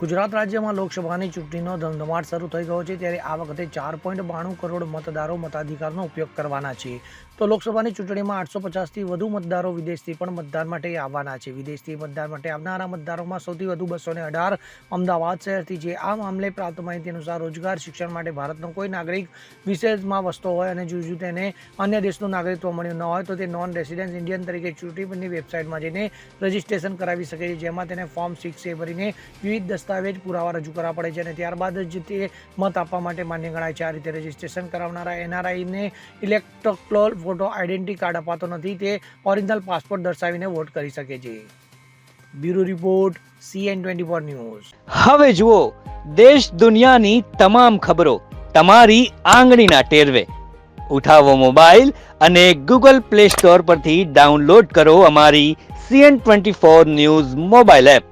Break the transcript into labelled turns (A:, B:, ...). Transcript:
A: ગુજરાત રાજ્યમાં લોકસભાની ચૂંટણીનો ધમધમાટ શરૂ થઈ ગયો છે, ત્યારે આ વખતે ચાર પોઈન્ટ બાણું કરોડ મતદારો મતાધિકારનો ઉપયોગ કરવાના છે. તો લોકસભાની ચૂંટણીમાં આઠસો પચાસથી વધુ મતદારો વિદેશથી પણ મતદાન માટે આવવાના છે. વિદેશથી મતદાન માટે આવનારા મતદારોમાં સૌથી વધુ બસો અઢાર અમદાવાદ શહેરથી છે. આ મામલે પ્રાપ્ત માહિતી અનુસાર રોજગાર, શિક્ષણ માટે ભારતનો કોઈ નાગરિક વિશેષમાં વસતો હોય અને જુજુ તેને અન્ય દેશનું નાગરિકત્વ મળ્યું ન હોય, તો તે નોન રેસિડેન્સ ઇન્ડિયન તરીકે ચૂંટણીની વેબસાઇટમાં જઈને રજિસ્ટ્રેશન કરાવી શકે છે, જેમાં તેને ફોર્મ સિક્સ એ ભરીને વિવિધ દસ્તાવેજ પુરાવા રજૂ કરવા પડે છે અને ત્યારબાદ જ તે મત આપવા માટે માન્ય ગણાય છે. આ રીતે રજિસ્ટ્રેશન કરાવનારા એનઆરઆઈને ઇલેક્ટ્રોક્લોલ ફોટો આઈડેન્ટિટી કાર્ડ અપાતો નથી. તે ઓરિજિનલ પાસપોર્ટ દર્શાવીને વોટ કરી શકે છે. Bureau report CN twenty four news.
B: હવે જુઓ, દેશ દુનિયાની તમામ ખબરો તમારી આંગળીના ટેરવે. ઉઠાવો મોબાઈલ અને ગૂગલ પ્લે સ્ટોર પરથી ડાઉનલોડ કરો અમારી CN twenty four news mobile app.